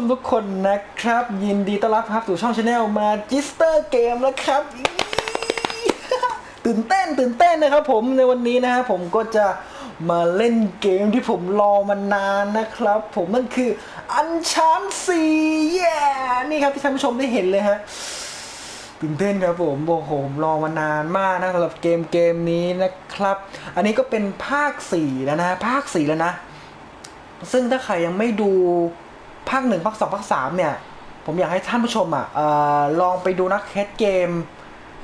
มทุกคนนะครับ ยินดีต้อนรับครับสู่ช่องชาแนลมาจิสเตอร์เกมแล้วครับ ตื่นเต้นตื่นเต้นนะครับผมในวันนี้นะฮะผมก็จะมาเล่นเกมที่ผมรอมานานนะครับ ผมนั่นคืออันชานซีแย่นี่ครับที่ท่านผู้ชมได้เห็นเลยฮะตื่นเต้นครับผมโอ้โหผมรอมานานมากนะสำหรับเกมเกมนี้นะครับ อันนี้ก็เป็นภาค4แล้วนะภาค4แล้วนะ ซึ่งถ้าใครยังไม่ดู ภาค1ภาค2ภาค3เนี่ย ผมอยากให้ท่านผู้ชมอะออลองไปดูนักแคสเกม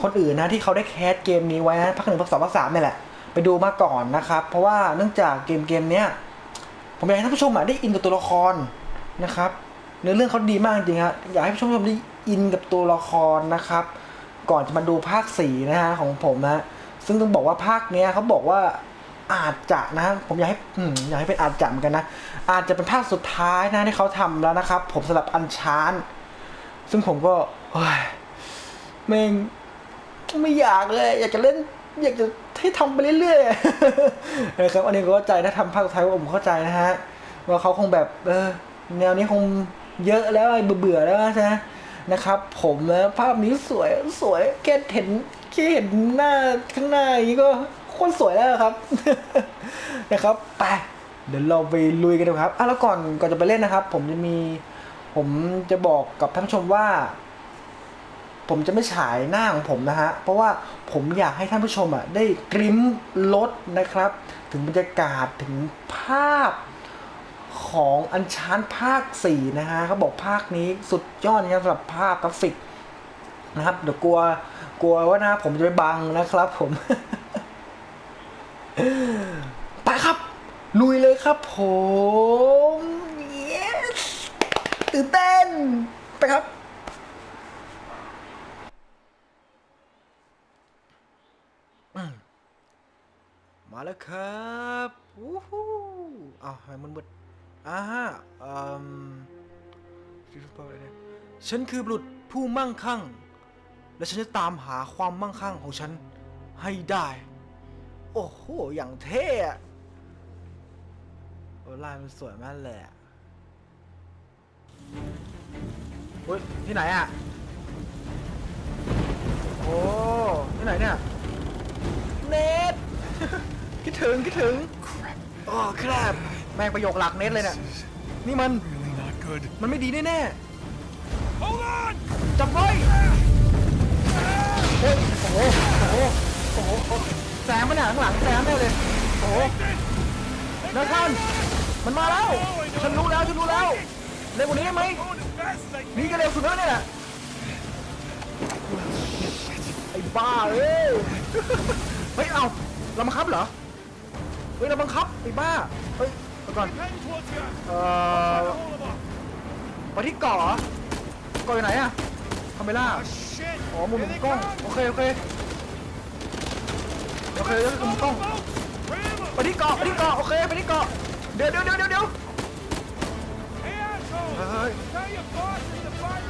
คนอื่นนะที่เขาได้แคสเกมนี้ไว้นะภาค1ภาค2ภาค3เนี่ยแหละไปดูมาก่อนนะครับ เพราะว่าเนื่องจากเกมเกมเนี้ยผมอยากให้ท่านผู้ชมอะได้อินกับตัวละครนะครับเนื้อเรื่องเขาดีมากจริงฮะอยากให้ผู้ชมได้อินกับตัวละครนะครับ ก่อนจะมาดูภาคสี่นะฮะของผมนะซึ่งต้องบอกว่าภาคเนี้ยเขาบอกว่า อาจจะนะผมอยากให้อืมอยากให้เป็นอาจจะเหมือนกันนะ อาจจะเป็นภาคสุดท้ายนะที่เขาทำแล้วนะครับ ผมสำหรับอันชานซึ่งผมก็เฮ้ยแม่งไม่อยากเลย อยากจะเล่น อยากจะให้ทำไปเรื่อยๆนะครับอันนี้ก็เข้าใจถ้าทำภาคสุดท้ายผมเข้าใจนะฮะว่าเขาคงแบบเออแนวนี้คงเยอะแล้วไอ้เบื่อแล้วใช่ไหมนะครับ ผมนะภาพนี้สวยสวยแค่เห็นแค่เห็นหน้าข้างหน้าอย่างนี้ก็ คตรสวยแล้วครับ นะครับไปเดี๋ยวเราไปลุยกันดูครับอะแล้วก่อนก่อนจะไปเล่นนะครับ ผมจะมีผมจะบอกกับท่านผู้ชมว่า ผมจะไม่ฉายหน้าของผมนะฮะเพราะว่าผมอยากให้ท่านผู้ชมอะได้กริมรถนะครับ ถึงบรรยากาศถึงภาพของอันชานภาค 4 นะฮะเขาบอกภาคนี้สุดยอดนะสำหรับภาพกราฟิกนะครับเดี๋ยวกลัวกลัวว่าหน้าผมจะไปบังนะครับผม ไปครับ ลุยเลยครับผม yes ตื่นเต้น ไปครับมาแล้วครับวู้ฮู้อ้าวทำไมมันมืดอ่าฮะอืมฉันคือบุรุษผู้มั่งคั่ง และฉันจะตามหาความมั่งคั่งของฉันให้ได้ โอ้โห อย่างเท่ โอ้ลายมันสวยมากเลยอะเฮ้ยที่ไหนอะโอ้ที่ไหนเนี่ย เน็ต คิดถึงคิดถึง โอ้ครับแม่งประโยคหลักเน็ตเลยเนี่ย นี่มัน Really not good. มันไม่ดีแน่ Hold on! ๆจับไว้โอ้ยโอ้โห โอ้โห โอ้โหโอ้โหแซมมันเนี่ยข้างหลังแซมแน่เลย โอ้โหนักท่าน มันมาแล้ว ฉันรู้แล้ว ฉันรู้แล้ว เร็วกว่านี้ได้ไหมนี่ก็เร็วสุดแล้วเนี่ย ไอ้บ้าเอ้ยเฮ้ย เอาเราบังคับเหรอ เฮ้ย เราบังคับ ไอ้บ้า เฮ้ยเดี๋ยวก่อนเอ่อไปที่เกาะเกาะอยู่ไหนอะคาเมล่า อ๋อ มุมกล้อง โอเค โอเค โอเคแล้วมุมกล้องไปที่เกาะไปที่เกาะโอเค ไปที่เกาะ เดี๋ยวเดี๋ยวเดี๋ยวเดี๋ยว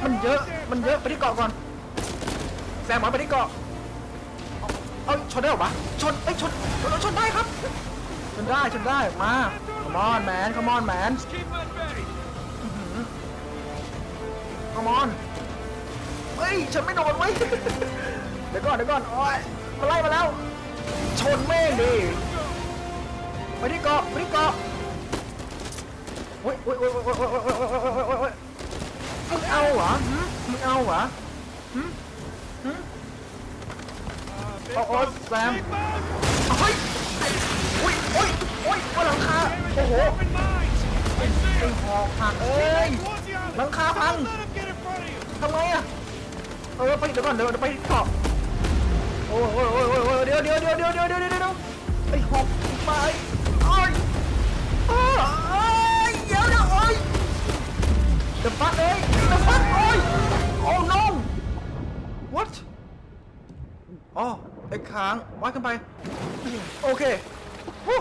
มันเยอะมันเยอะไปที่เกาะก่อนแซมหมอไปที่เกาะเอาเอาชนได้หรอวะชนเอ้ยชนชนชนได้ครับชนได้ชนได้มา come on man come on man Keep it ready. come on เฮ้ยฉันไม่โดนเว้ยเดี๋ยวก่อนเดี๋ยวก่อนโอ้ยมาไล่มาแล้ว ชนแม่งดิไปที่เกาะไปที่เกาะ โอ้ยโอ้ยโอ้ยโอ้ยโอ้ยโอ้ยโอ้ยโอ้ยโอ้ยโอ้ยโอ้ยมึงเอาเหรอหึมึงเอาเหรอหึหึโอ้โอ้ boat. แซมเฮ้ยโอ้ยโอ้ยโอ้ยบนหลังคาโอ้โห Open mines. I see ไอ้หอกหักเอ้ยหลังคาพังทำไงอะเออไปเดี๋ยวก่อนเดี๋ยวไปเกาะโอ้ยโอ้ยโอ้ยโอ้ยโอ้ยเดี๋ยวเดี๋ยวเดี๋ยวเดี๋ยวเดี๋ยวเดี๋ยวเดี๋ยวไอ้หอกไปโอ้ยโอ้ย The fuck เอ้ย The fuck โอ้ย Oh no What อ๋อไอ้ค้างวัดกันไป โอเคฮู้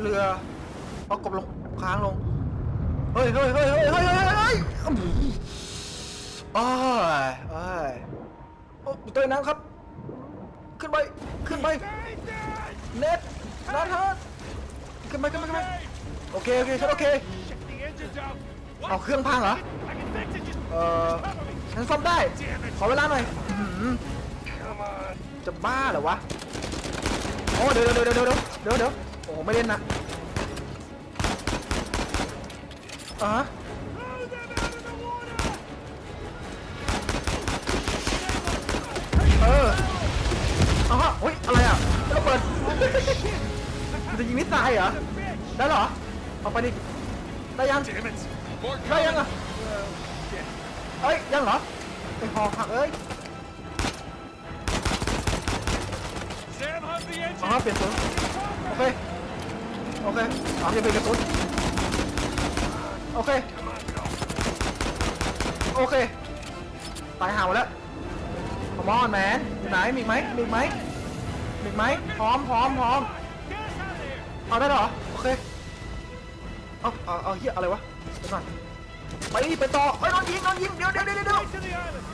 เรือเอากบลงค้างลง เฮ้ยเฮ้ยเฮ้ยเฮ้ยเฮ้ยเฮ้ยเฮ้ยอือ้ายอ้ยเตยน้ำครับ ขึ้นไป ขึ้นไป เน็ตนัทเฮะขึ้นไปขึ้นไปขึ้นไป โอเคโอเคฉันโอเค Shit, the engine's out. เอา What? เครื่องพังเหรอ I can fix it. Just เอ่อ cover me. ฉันซ่อมได้ ขอเวลาหน่อย Come on. จะบ้าเหรอวะ โอ้เดี๋ยวเดี๋ยวเดี๋ยวเดี๋ยวเดี๋ยวเดี๋ยวโอ้ไม่เล่นนะอะ Throw them out of the water. เอออาฮะเฮ้ย อะไรอะระเบิด มันจะยิงไม่ตายเหรอ ได้เหรอ เอาไปดิได้ยัง Damn it. More ได้ยัง coming. อะเอ้ยยังเหรอไปหอหักเอ้ย Sam, how's the อ๋อ engine? เปลี่ยนตัวโอเค โอเคสามจะเป็นกระสุนโอเค โอเค ตายห่าหมดแล้วขมอนแมนอยู่ไหนมีอีกไหมมีอีกไหมมีอีกไหมพร้อมพร้อมพร้อม Get us out of here. เอาได้เหรอโอ เคเอาเอาเอาเฮียอะไรวะเดี๋ยวก่อนไปดิไปต่อเฮ้ยโดนยิงโดนยิงเดี๋ยวเดี๋ยวเดี๋ยวเดี๋ยว Right to the island.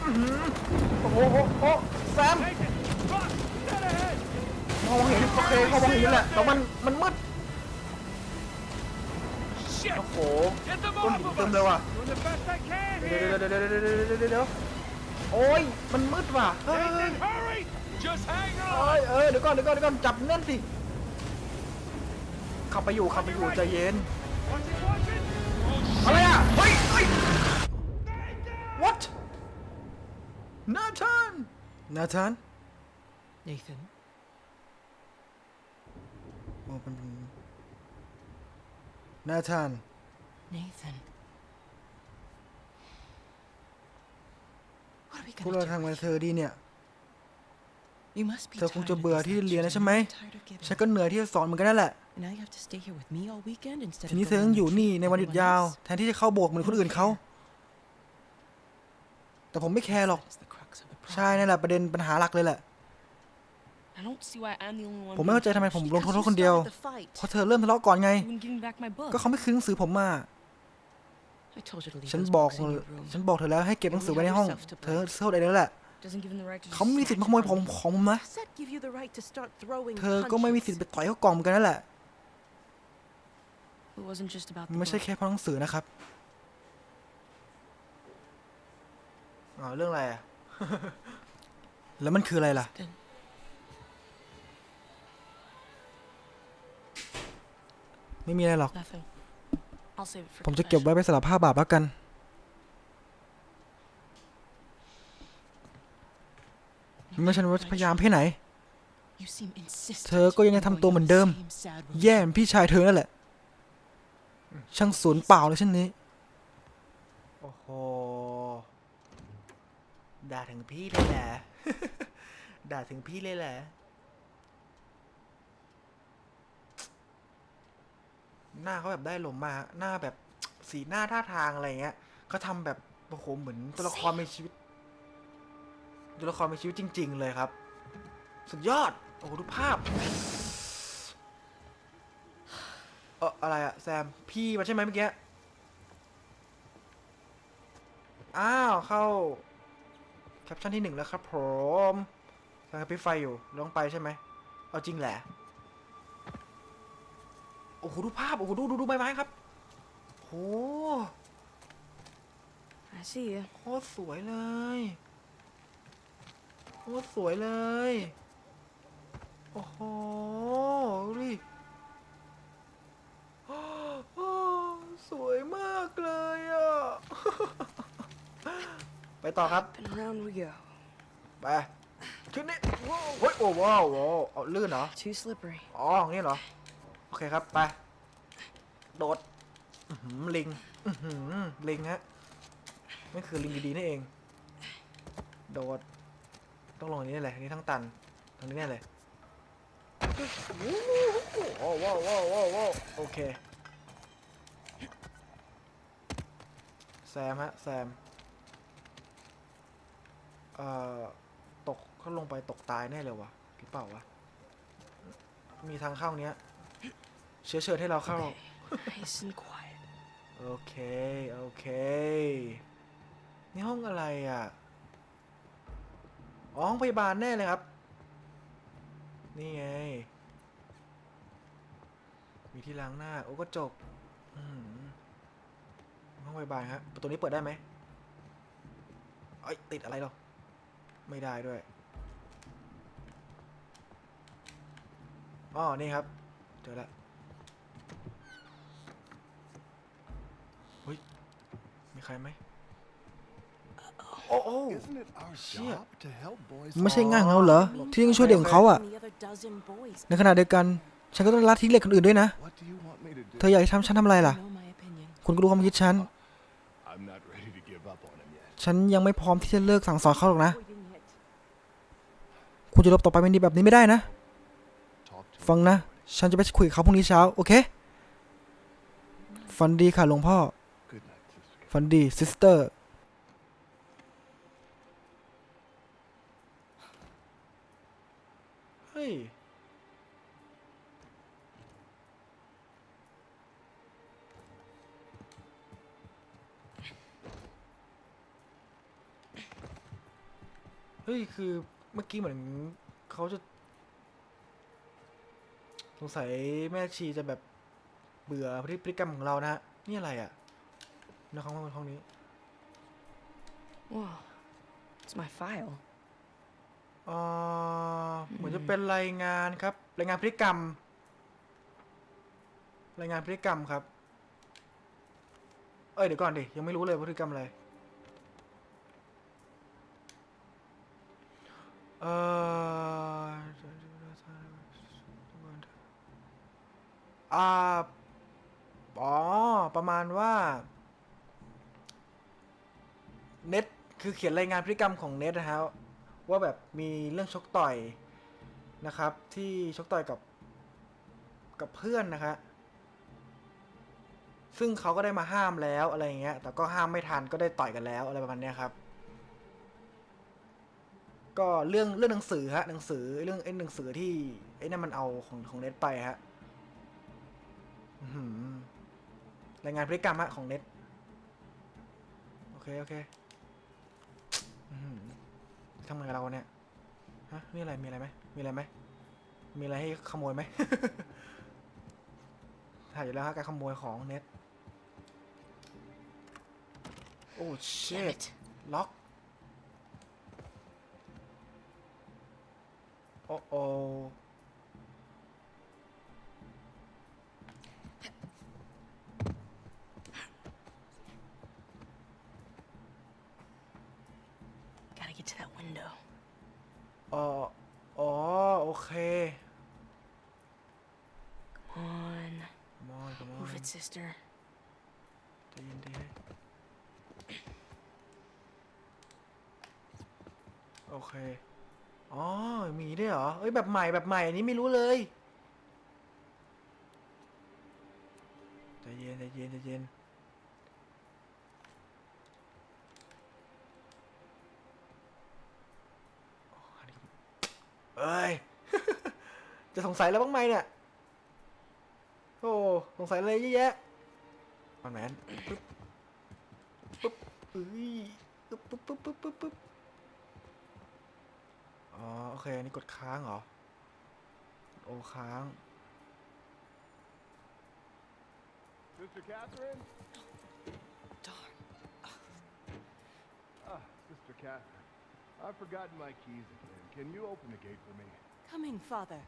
โอ้โหโอ้โหโอ้โหแซม Take it. Fuck. Dead ahead. มองเห็นโอเคเขามองเห็นอยู่แหละแต่มันมันมืด Shit. โอ้โห Get them ก้อน off หิน of เต็ม us. เลยว่ะ Doing the best I can เดี๋ยว here. เดี๋ยวเดี๋ยวเดี๋ยวเดี๋ยวเดี๋ยวเดี๋ยวเดี๋ยวโอ้ยมันมืดว่ะเฮ้ย Nathan, hurry. Just hang เอ้ on. ยเออเดี๋ยวก่อนเดี๋ยวก่อนเดี๋ยวก่อนจับแน่นสิขับไปอยู่ขับไปอยู่ใจเย็น Watch it, watch it. Oh, อะไรอะ เฮ้ยเฮ้ย Nathan. what นาธาน นาธาน Nathan, โอ้เป็นนาธาน Nathan. What are we พวก gonna เรา do? ทำไง with เธอดีเนี่ย you? You must be เธอคง tired จะ of เบื่อ these ที่เรียนแล้ว lectures. ใช่ไหม Tired of giving ฉันก็เหนื่อยที่จะสอนเหมือนกันนั่นแหละ And Now you have to stay here with me all weekend instead ที of นี้เธอ going ต้อง on อยู่ a นี่ trip ใน with วันหยุด everyone ยาว else. แทนที่จะเข้าโบสถ์เหมือนคนอื่นเขา แต่ผมไม่แคร์หรอก That is the crux of the ใช่ problem. นั่นแหละประเด็นปัญหาหลักเลยแหละ I don't see why I'm the only one ผมไม่ being เข้าใจทำไม punished. ผมลงโทษเขาคนเดียว Because you started the fight. เพราะเธอเริ่มทะเลาะก่อนไง You wouldn't give me back my book. ก็เขาไม่คืนหนังสือผมมา I told you to leave ฉัน those บอก books in your room. ฉันบอกเธอแล้วให้เก็บหนังสือไว้ในห้อง เธอโทษอะไรแล้วแหละ Doesn't give him the right to เขาไม่มีสิทธิ์มาข snatch โมย it ผม from me. ของผมนะ Does that give you the right to start throwing เธอก็ไม่มีสิทธิ์ punches? ไปต่อยเขากล่อมกันนั่นแหละ It wasn't just about มัน the ไม่ใช่ book. แค่เพราะหนังสือนะครับอ๋อเรื่องอะไรอะ แล้วมันคืออะไรล่ะ Then ไม่มีอะไรหรอก nothing. I'll save it for ผมจะเก็บไว้ไปสารภาพบาปแล้วกัน ไม่ฉันว่าพยายามแค่ไหน You seem insistent เธอก็ยังจะทำตัวเหมือนเดิม on going the same sad road. แย่เหมือนพี่ชายเธอนั่นแหละ ช่างสูญเปล่าเลยเช่นนี้ โอ้โห ด่าถึงพี่เลยแหละ ด่าถึงพี่เลยแหละ หน้าเขาแบบได้ลมมา หน้าแบบสีหน้าท่าทางอะไรเงี้ยเขาทำแบบโอ้โหเหมือนตัวละครมีชีวิต ตัวละครมีชีวิตจริง ๆ เลยครับ สุดยอด โอ้โหดูภาพ อออะไรอะแซม พี่มาใช่ไหมเมื่อกี้ อ้าว เข้า แคปชั่นที่หนึ่งแล้วครับผมแซมกับพี่ไฟอยู่ลองไปใช่ไหม เอาจริงแหละ โอ้โห ดูภาพ โอ้โห ดูดูดูใบไม้ครับโห I see you. โคตรสวยเลย โคตรสวยเลย โอ้โหดูดิ โอ้สวยมากเลยอะ ไปต่อครับ And around we go. ไปขึ้นนี่เฮ้ยโอ้ว้าวว้าวเอาลื่นเหรอ Too slippery. อ๋ออย่างนี้เหรอ โอเคครับ ไป โดดอื้อหือลิงอื้อหือลิงฮะนี่คือลิงดีๆนี่เอง โดด ต้องลงอันนี้แหละอันนี้ทั้งตันตรงนี้แน่เลยโอ้ว้าวว้าวว้าวว้าวโอเค แซมฮะ แซม เอ่อตกเขาลงไปตกตายแน่เลยวะหรือเปล่าวะ มีทางเข้าเนี้ย เชื้อเชิญให้เราเข้า Nice and quiet. โอเค โอเคนี่ห้องอะไรอะ อ๋อห้องพยาบาลแน่เลยครับ นี่ไง มีที่ล้างหน้า โอ้ก็จบอืมห้องบายๆฮะประตูนี้เปิดได้ไหมเอ้ยติดอะไรหรอ ไม่ได้ด้วยอ๋อนี่ครับเจอแล้วเฮ้ยมีใครไหมโอ้โอ้ Isn't it our Shit. job to help boys? ไม่ใช่ง่ายของเราเหรอ ที่ต้องช่วยเด็กของเขาอะ And the other dozen boys. ในขณะเดียวกัน ฉันก็ต้องละทิ้งเด็กคนอื่นด้วยนะ What do you want me to do? เธออยากให้ทำฉันทำอะไรล่ะ You know my opinion. คุณก็รู้ความคิดฉัน I'm not ready to give up on him yet. ฉันยังไม่พร้อมที่จะเลิกสั่งสอนเขาหรอกนะ Waiting yet. คุณจะลบต่อไปเป็นดีแบบนี้ไม่ได้นะ Talk to ฟังนะ ฉันจะไปคุยกับเขาพรุ่งนี้เช้า โอเค ฝันดีค่ะหลวงพ่อ Good night, sister. ฝันดีซิสเตอร์ เฮ้ย เฮ้ย คือ เมื่อกี้เหมือนเขาจะ สงสัยแม่ชีจะแบบเบื่อพฤติกรรมของเรานะฮะนี่อะไรอะในห้องห้องนี้ Whoa. It's my file. เอ่อเหมือนจะเป็นรายงานครับ รายงานพฤติกรรม รายงานพฤติกรรมครับ เอ้ยเดี๋ยวก่อนดิ ยังไม่รู้เลยว่าพฤติกรรมอะไร เอ่ออ่าอ๋อ ประมาณว่า เน็ตคือเขียนรายงานพฤติกรรมของเน็ตนะฮะว่าแบบมีเรื่องชกต่อยนะครับ ที่ชกต่อยกับกับเพื่อนนะฮะซึ่งเขาก็ได้มาห้ามแล้วอะไรอย่างเงี้ย แต่ก็ห้ามไม่ทันก็ได้ต่อยกันแล้วอะไรประมาณเนี้ยครับ ก็เรื่องเรื่องหนังสือฮะหนังสือเรื่องไอ้หนังสือที่ไอ้นั่นมันเอาของของเน็ตไปฮะอื้อหือรายงานพฤติกรรมฮะของเน็ตโอเคโอเคอื้อหือทำไงกับเราเนี่ยฮะนี่อะไรมีอะไรไหมมีอะไรไหมมีอะไรให้ขโมยไหมถ่ายอยู่แล้วฮะการขโมยของเน็ตโอ้เช Damn ด it. ล็อก โอ้โอ Gotta get to that window. อ๋ออ๋อโอเค Come on. มอนกับมอน Move it, sister. ใจเย็นดีโอ๋อ มีด้วยเหรอ เอ้ยแบบใหม่แบบใหม่อันนี้ไม่รู้เลยใจเย็นใจเย็นใจเย็นเอ้ย จะสงสัยแล้วบ้างไหมเนี่ย โอ้ สงสัยอะไรเยอะแยะมันแมนปึ๊บ ปึ๊บเอ้ยปึ๊บปึ๊บปึ๊บปึ๊บปึ๊บปึ๊บ อ๋อ โอเค อันนี้กดค้างเหรอ โอค้าง Sister Catherine? Darn. Ah, Sister Catherine. I've forgotten my keys again. Can you open the gate for me? Coming, father.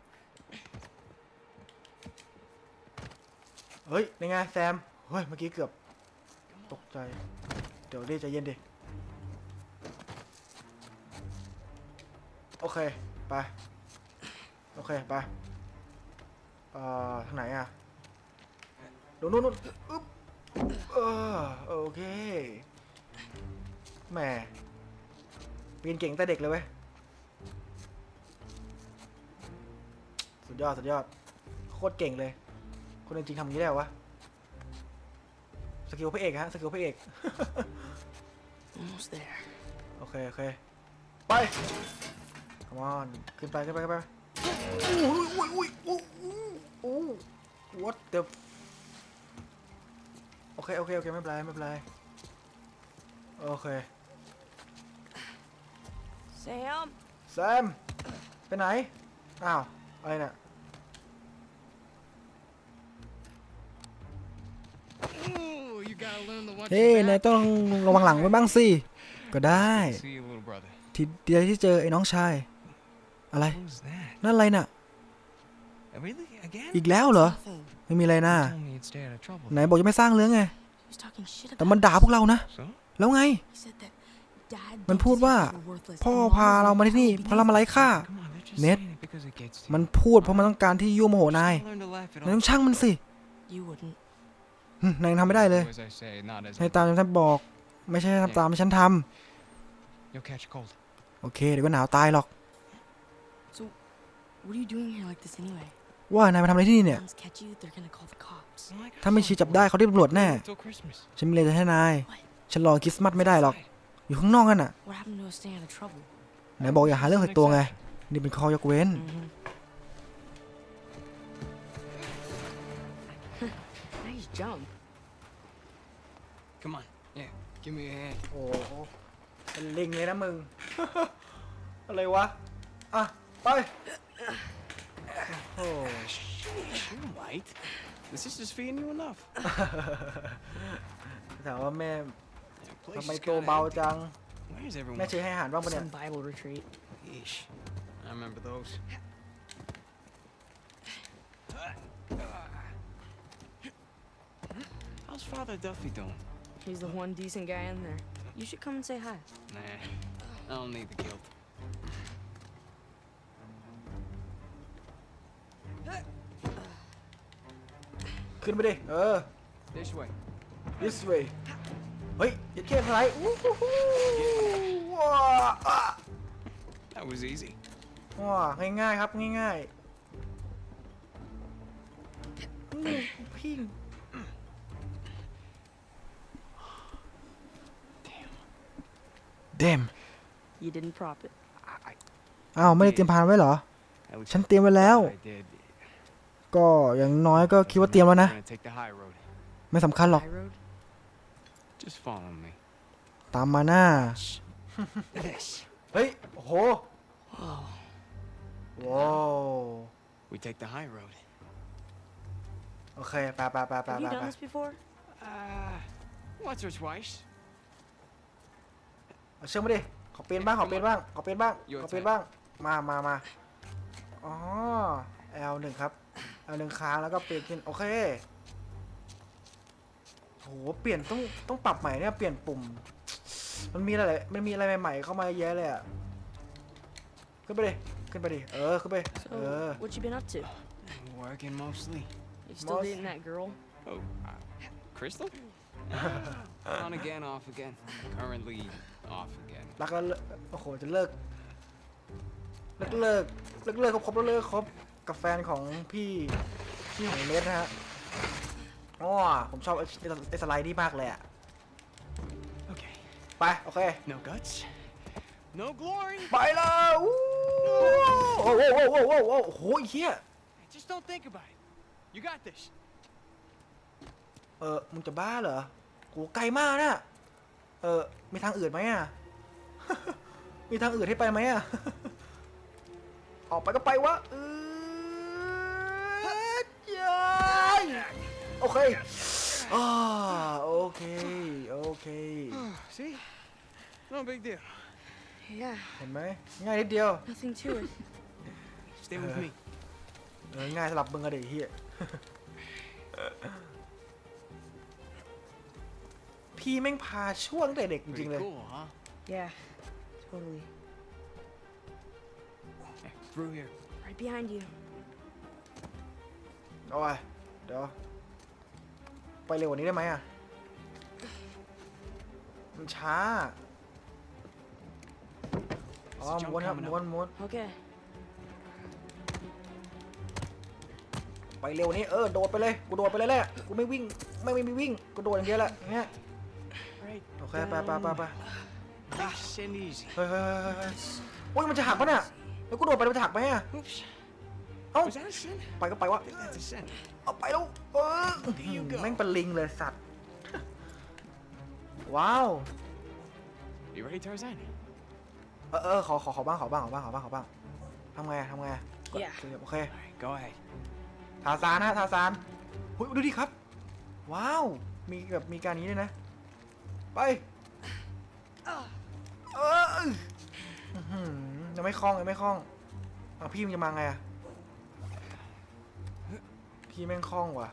เฮ้ยยังไงแซม เฮ้ย เมื่อกี้เกือบ ตกใจ เดี๋ยวดิใจเย็นดิ โอเค ไป โอเค ไป เอ่อ ทางไหนอะนู่นนู่นนู่นอึ๊บเออโอเค แหมปีนเก่งแต่เด็กเลยเว้ย สุดยอด สุดยอด โคตรเก่งเลย คนจริงๆทำอย่างนี้ได้เหรอวะ สกิลพระเอกฮะ สกิลพระเอก Almost there. โอเค โอเค ไป come on ขึ้นไปขึ้นไปขึ้นไปอุ้ยอุ้ยอุ้ยอุ้ยอู้ what the โอเคโอเคโอเคไม่เป็นไรไม่เป็นไรโอเค Sam. แซมไปไหนอ้าวอะไรเนี่ย gotta learn the lunch เฮ้ยนายต้องระวังหลังไว้บ้างสิ ก็ได้ See you, little brother. ทีเดียวที่เจอไอ้น้องชาย อะไร Who's that? นั่นอะไรน่ะ Really? Again? อีกแล้วเหรอ Nothing. ไม่มีอะไรนะ Told me you'd stay out of trouble. ไหนบอกจะไม่สร้างเรื่องไง He was talking shit แต่ about มันด่าพวกเรานะ So? แล้วไง He said that Dad มัน thinks พูดว่า we're worthless พ่อ and พา Mom เรามาที่นี่ will เพราะเรามาไร้ค่า Come on, they're just Ned, saying it because it gets to มัน you. พูดเพราะมันต้องการที่ยั่วโมโหนาย Learn to laugh it นายต้อ off. งช่างมันสิ You wouldn't. หึนายยังทำไม่ได้เลย Do as I say, not as ให้ I ตามที่ฉันบอก ไม่ใช่ทำตามที่ฉันท You'll catch a cold. ำโอเคเดี๋ยวก็หนาวตายหรอก What are you doing here like this anyway? ว่านายมาทำอะไรที่นี่เนี่ย Moms catch you, they're gonna call the cops. Well, I got ถ้าไม่ชี้จับได้เขาเรียกตำรวจแน่ Till Christmas. ฉันมีอะไรจะให้นาย ฉันรอคริสต์มาสไม่ได้หรอก อยู่ข้างนอกกันน่ะ What happened to us staying out of trouble? ไหนบอกอย่าหาเรื่องใส่ตัวไง นี่เป็นข้อยกเว้น Nice jump. Come on. Yeah. Give me a hand. โอ้โหเป็นลิงเลยนะมึง อะไรวะ อะ ไป โอ้ You might. This is just feeding you enough. ถามว่าแม่ Yeah, place ทำไม is ตัว kinda เบา empty. จัง Where's everyone? แม่ชื่อให้อาหารบ้างปะเนี่ย Some Bible retreat. Yeesh. I remember those. How's Father Duffy doing? He's the one decent guy in there. You should come and say hi. Nah, I don't need the guilt. ขึ้นไปดิ เออ This way. this way เฮ้ยอย่าเทียบอะไรอู้หูหูว้าอะ That was easy. ว้าง่ายๆครับง่ายๆอืมพี่เดม You didn't prop it. I, อ้าวไม่ได้เตรียมพานไว้เหรอ I, at least ฉันเตรียมไว้แล้ว I did. ก็อย่างน้อยก็คิดว่าเตรียมแล้วนะ We're gonna take the high road. ไม่สำคัญหรอก High road? Just follow me. ตามมาหน้า This. เฮ้ย โอ้โห Whoa. ว้าว We take the high road. โอเคไปไปไปไป Have ไป you ไป done this before? Uh, once or twice. เอาเชื่อมาดิ ขอเปลี่ยนบ้าง ขอเปลี่ยนบ้าง ขอเปลี่ยนบ้าง Your ขอเปลี่ยนบ้าง มามามาอ๋อ L หนึ่งครับ L หนึ่งค้างแล้วก็เปลี่ยนขึ้นโอเคโหเปลี่ยนต้องต้องปรับใหม่เนี่ยเปลี่ยนปุ่ม มันมีอะไรมันมีอะไรใหม่ๆเข้ามาเยอะเลยอะขึ้นไปดิขึ้นไปดิเออขึ้นไป So, เออ what you been up to? Working mostly. You still Most- dating that girl? Oh, uh, Crystal? On again, off again. Currently off again. แล้วก็เลิกโอ้โหจะเลิกเลิกเลิกเลิกเลิกครบแล้วเลิกครบ กับแฟนของพี่พี่ของเนทนะฮะอ๋อผมชอบไอ้ไอ้สไลด์นี่มากเลยอะ Okay. ไป โอเค No guts. No glory. ไปแล้วอู้โอ้โหโอ้โหโอ้โหโอ้โหโอ้โหไอ้เฮีย Just don't think about it. You got this. เออมึงจะบ้าเหรอโหไกลมากนะเออมีทางอื่นไหมอะมีทางอื่นให้ไปไหมอะออกไปก็ไปวะเออย้าย โอเคอ่าโอเค โอเค See? No big deal. Yeah, เห็นไหมง่ายนิดเดียว nothing to it. Stay with me. เออง่ายสำหรับมึงอะเด็กเฮีย พี่แม่งพาช่วงแต่เด็กจ Pretty ริงๆเลย cool, huh? Yeah, totally. Yeah, through here. Right behind you. เอาไป เดี๋ยว ไปเร็วกว่านี้ได้ไหมอะ มันช้า อ๋อ There's a jump ม้วนครับ coming up. ม้วนม้วน Okay. ไปเร็วกว่านี้ เออ โดดไปเลย กูโดดไปเลยแหละ กูไม่วิ่ง ไม่ไม่มีวิ่ง กูโดดอย่างเดียวแหละอย่างเงี้ย Right. โอเค ไปไปไปไป Nice and easy. เฮ้ยเฮ้ยเฮ้ยเฮ้ยเฮ้ยโอ้ยมันจะหักปะเนี่ย แล้วกูโดดไปมันจะหักไหมอะ Oops. เอ้า Was that a sin? ไปก็ไปวะ I think that's a sin. เอาไปแล้วเออ you go. แม่งเป็นลิงเลยสัตว์ ว้าว You ready, Tarzan? เออเออขอขอขอบ้างขอบ้างขอบ้างขอบ้างขอบ้างทำไงอะทำไงอะกด Yeah โอเค All right, go ahead. ทาซานฮะทาซานหุยดูดิครับ ว้าว มีแบบมีการนี้ด้วยนะ ไป เอออื้อหือยังไม่คล่องยังไม่คล่องเอาพี่มันจะมาไงอะ พี่แม่งคล่องว่ะ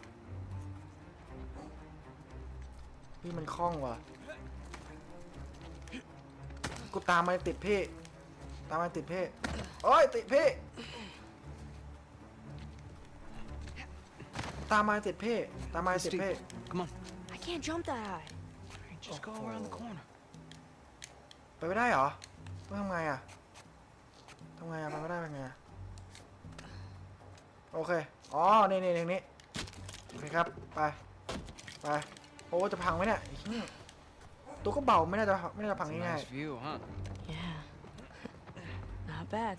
พี่มันคล่องว่ะ กูตามมาติดพี่ ตามมาติดพี่โอ้ยติดพี่ ตามมาติดพี่ ตามมาติดพี่ Come on. I can't jump that high. Hey, just go around the corner. ไปไม่ได้เหรอ ต้องทำไงอะทำไงอะไปไม่ได้เป็นไงอะโอเค อ๋อนี่นี่ทางนี้โอเคครับ ไป ไป โอ้ จะพังไหมเนี่ยไอ้เหี้ยตัวก็เบาไม่น่าจะไม่น่าจะพัง It's a ง่าย nice view, huh? Yeah. Not bad.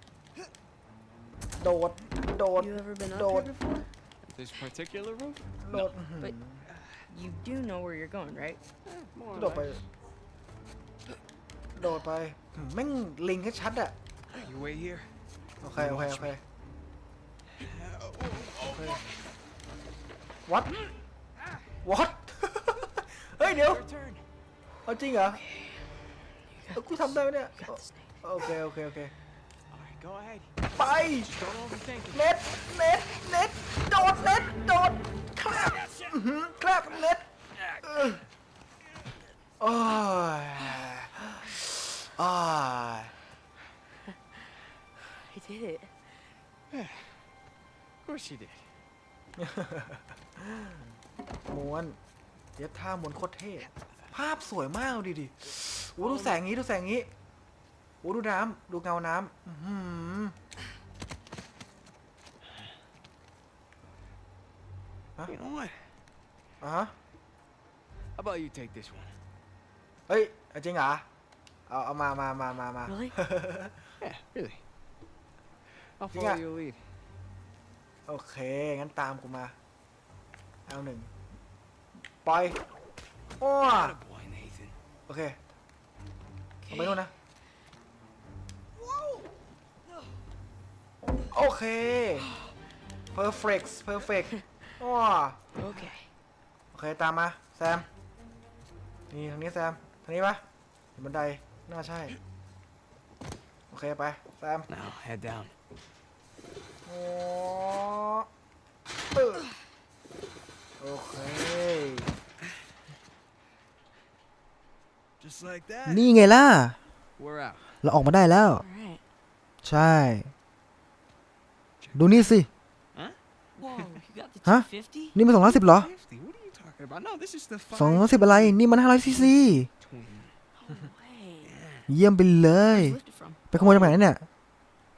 ๆโดด โดด You ever been up Don't. here before? This particular roof? โดดอื้อหือ but- You do know where you're going, right? Eh, more or โดดไป less. โดดไปหืมแม่งลิงแค่ชัดอะ You wait here. โอเค โอเค โอเค โอเค what what เฮ้ยเดี๋ยว Your turn. เอาจริงเหรอ You เอ้า got กู this. ทำได้ไหมเนี่ย You got this, Nate. โอเคโอเคโอเค All right, go ahead. ไป Don't overthink it. เน็ตเน็ตเน็ตโดดเน็ตโดดครับอื้อหือครับเน็ตเออโอ้ยโอ้ย I did it. Of course you did. ม้วนเดี๋ยวท่าม้วนโคตรเท่ภาพสวยมากดิดิโอ้ดูแสงนี้ดูแสงนี้โอ้ดูน้ำดูเงาน้ำอื้อหือ You know what? อะฮะ How about you take this one? เฮ้ยเอาจริงเหรอเอาเอามามามามามา Really? Yeah, really. I'll You follow got- your lead. โอเค งั้นตามกูมา เอาหนึ่งปล่อยอ้อ boy, Nathan. โอเคเอาไปนู่นนะ โอเค perfect perfect อ้อ Okay. โอเค ตามมา แซม นี่ทางนี้แซม ทางนี้ปะเห็นบันได น่าใช่ โอเค ไป แซม Now, head down. โอ้เออโอเค Just like that. นี่ไงล่ะ We're out. เราออกมาได้แล้ว All right. ใช่ ดูนี่สิ Whoa, you got the Huh? 250? นี่มันสองร้อยสิบเหรอ 50? What are you talking about? No, this is the สองร้อยสิบอะไร นี่มันห้าร้อยซีซี twin. No way. เยี่ยมไปเลย Where'd you lift it from? ไปขโมยจากไหนเนี่ย That's a low blow.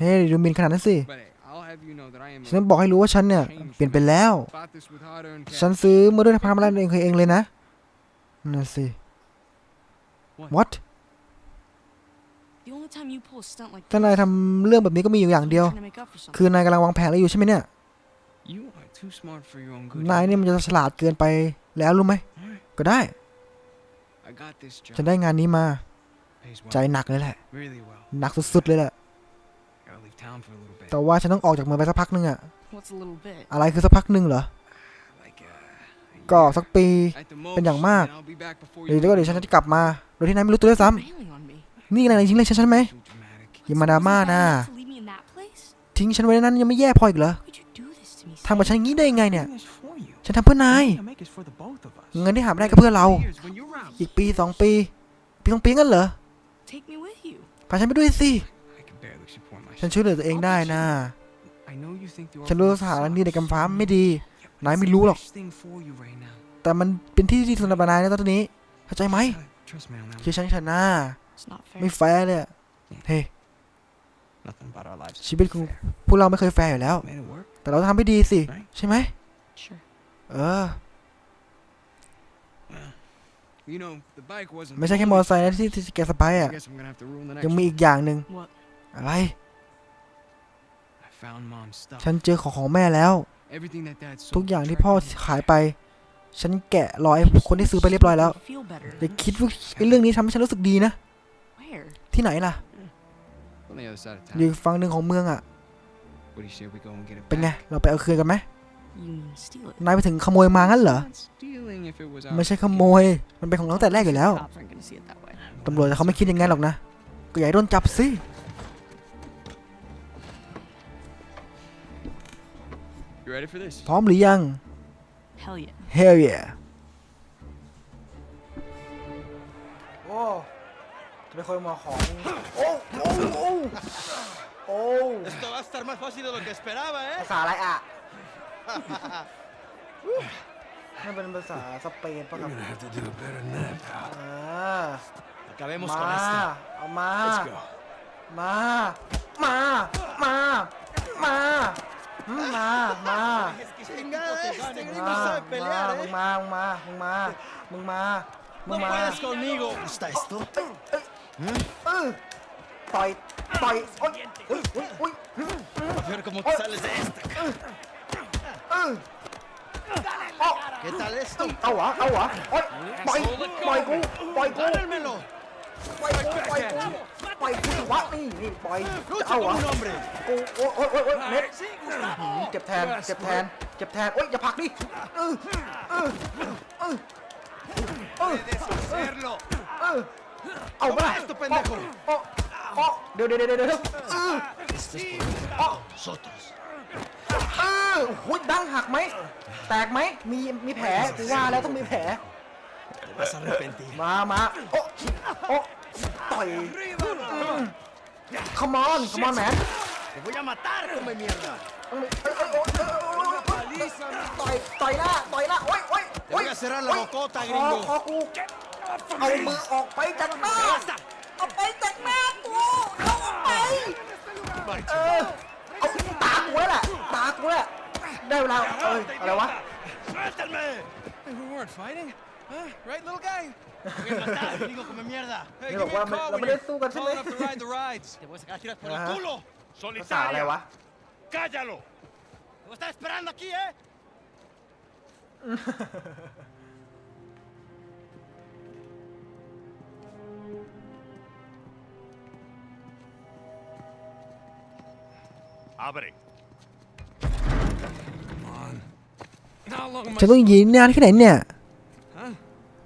เฮ้ยดูมินขนาดนั้นสิ But hey, I'll have you know that I am ฉันบอกให้รู้ว่าฉันเนี่ยเปลี่ยนไปแล้ว bought this with hard-earned ฉัน cash. ซื้อมาด้วยพามาแลนเองเคยเองเลยนะนั่นนะสิ What? what The only time you pull a stunt like ถ้านายทำเรื่องแบบนี้ก็มีอยู่อย่างเดียว trying to make up for something. คือนายกำลังวางแผนอะไรอยู่ใช่ไหมเนี่ย You are too smart for your own good. นายนี่มันจะฉลาดเกินไปแล้วรู้ไหม Alright, ก็ได้ I got this job. ฉันได้งานนี้มา Pays well. ใจหนักเลยแหละ Really well. หนักสุดๆเลยแหละ Gotta leave town for a little bit. แต่ว่าฉันต้องออกจากเมืองไปสักพักหนึ่งอะ What's a little bit? อะไรคือสักพักหนึ่งเหรอ Like, uh, a ก็ year. สักปี At the เป็นอย่าง most, มาก and I'll be back before เดี๋ยว you ก็เดี๋ยวฉันจะกลับมา โดยที่นายไม่รู้ตัวด้วยซ้ Bailing on me. ำนี่นายทิ้งเลยฉันใช่ไหม Too dramatic. อย่ามาดราม่า Was it นะ bad enough to leave me in that place? ทิ้งฉันไว้ในนั้นยังไม่แย่พออีกเหรอ How could you do this to me? ทำกับฉันอย่างนี้ได้ยังไงเนี่ย Doing this for you. ฉันทำเพื่อนาย I make it for the both of us. เงินที่หาไม่ได้ก็เพื่อเรา Years when you're out. อีกปีสองปี ปีสองปีงั้นเหรอ Take me with you. พาฉันไปด้วยสิ ฉัน myself. ช่วยเหลือตัวเองได้นะ I know you think the ฉันรู้ orphanage สถา is นนี้ในกำฟ้าไม่ดี Yeah, but นาย it's ไม่ the รู้หรอก best thing for you right now. แต่มันเป็นที่ที่สำหรับนายนะตอนนี้ เข้าใจไหม Trust me on that. เชื่อฉันเถอะนะ It's not fair. ไม่แฟร์เลยอะเฮ้ย Nothing about our lives. is ชีวิตของ fair. พวกเราไม่เคยแฟร์อยู่แล้ว Made it work. แต่เราทำให้ดีสิ Right. ใช่ไหม Sure. เออ You know, the bike wasn't. ไม่ใช่แค่มอเตอร์ไซค์นะที่ที่แกสไป I อะ guess I'm gonna have to ruin the ยัง next มี one. อีกอย่างหนึ่ง What? อะไร ฉันเจอของของแม่แล้ว Everything that dad sold. ทุกอย่างที่ tracked พ่อ down. ขายไป ฉันแกะรอยคนที่ซื้อไปเรียบร้อยแล้ว Make me Feel better. อย่าคิดว่าไอ้เรื่องนี้ทำให้ฉันรู้สึกดีนะ Where? ที่ไหนล่ะ On the other side of อยู่ town. อีกฝั่งหนึ่งของเมืองอะ What do you say we go and get it เป็นไง back? เราไปเอาคืนกันไหม You mean steal it? นายไปถึงขโมยมางั้นเหรอ Not stealing if it was ไม่ ours ใช่ to ขโมย มันเป็นของเราตั้งแต่แรกอยู่แล้ว Cops aren't gonna see it that way. ตำรวจเขาไม่คิดอย่างนั้นหรอกนะ ก็อย่าให้โดนจับสิ You ready for this? พร้อมหรือยัง Hell yeah. Hell yeah โอ้จะเป็นคนมาของ โอ้โอ้โอ้โอ้ Esto va a estar más fácil de lo que esperaba, ¿eh? ภาษาอะไรอะ นั่นเป็นภาษาสเปนปะครับ You're gonna have to do a better than that, pal. อ่า Acabemos มา con esto. เอามา Let's go. มา มา มา มา อืมมา มา Chingada, este gringo มา sabe มา pelear, มึง ¿eh? มา มึงมา มึงมา มึงมา มึง No มา puedes conmigo. ¿Está esto? เออต่อย ต่อยโอ๊ยอุ้ยอุ้ยอุ้ย A ver cómo te sales de esta. เออเอา ¿Qué tal esto? เอาเหรอ เอาเหรอโอ๊ยปล่อย ปล่อยกู ปล่อยกู ¡Dálmelo! ปล่อยกูปล่อยกูปล่อยกูสิวะนี่นี่ปล่อยจะ ¡Lucha เอาเหรอ como un hombre! กูโอ๊ยโอ๊ยโอ๊ยโอ๊ยเม็ดหืมเจ็บแทนเจ็บแทนเจ็บแทนโอ๊ยอย่าผลักดิเออเออเออเออ ¡Hacerlo! เออเอาไป esto, pendejo โอ๊ะโอ๊ะเดี๋ยวเดี๋ยวเดี๋ยวเดี๋ยวเออ Nosotros. เออหุ้ยดังหักไหมแตกไหมมีมีแผลกูว่าแล้วต้องมีแผล Te vas a arrepentir. มามาโอ๊ะโอ๊ะต่อย come on come on man ¡Te voy a matar, come mierda! เอ้ยเอ้ยเอ้ยเอ้ยเอ้ยเอ้ยต่อยต่อยหน้าต่อยหน้าโอ๊ยโอ๊ย Te voy a cerrar la bocota, คอ gringo. คอกูเอามือออกไปจากหน้าเอาไปจากหน้ากูเอาออกไปเออเอาตากูแล้วแหละตากูแหละได้เวลาเอ้ยอะไรวะ ¡Suéltame! Hey, we weren't fighting. Huh? Right, little guy? ¡Te voy a matar, gringo come mierda! Hey, Mira, give me a guarda, call la when you're verdad, tú, tall enough to García. ride the rides. ¡Te voy a sacar tiras por Ajá. el culo! ภาษาอะไรวะ ¡Cállalo! ¡Te voy a estar esperando aquí, eh! ¡Abre! How long am I จะต้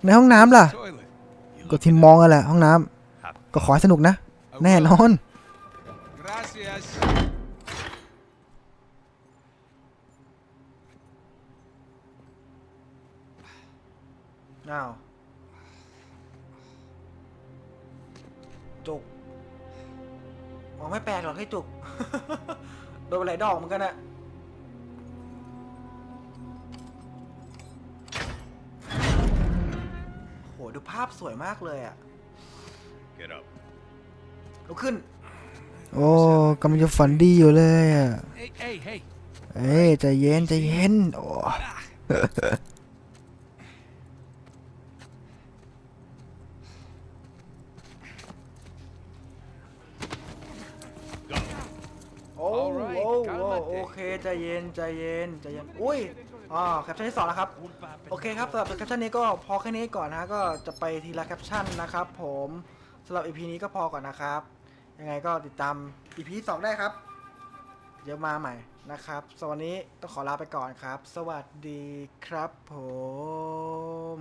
ในห้องน้ำล่ะ ก็ที่มองกันแหละห้องน้ำก็ขอให้สนุกนะ แน่นอน อ้าวจุกมองไม่แปลกหรอกให้จุก โดนไปหลายดอกเหมือนกันอะ ดูภาพสวยมากเลยอะ Get up. ลุกขึ้น โอ้กำลังจะฝันดีอยู่เลยอะ Hey, hey, hey. เอ้ยใจเย็นใจเย็นโอ้ โอ้ Alright, โอ้ calmate โอเคใจเย็นใจเย็นใจเย็น อุ้ย อ๋อแคปชั่นที่สองนะครับ โอเคครับสำหรับแคปชั่นนี้ก็พอแค่นี้ก่อนนะก็จะไปทีละแคปชั่นนะครับผมสำหรับ EP นี้ก็พอก่อนนะครับ ยังไงก็ติดตาม EP สองได้ครับ เดี๋ยวมาใหม่นะครับสวันนี้ต้องขอลาไปก่อนครับ สวัสดีครับผม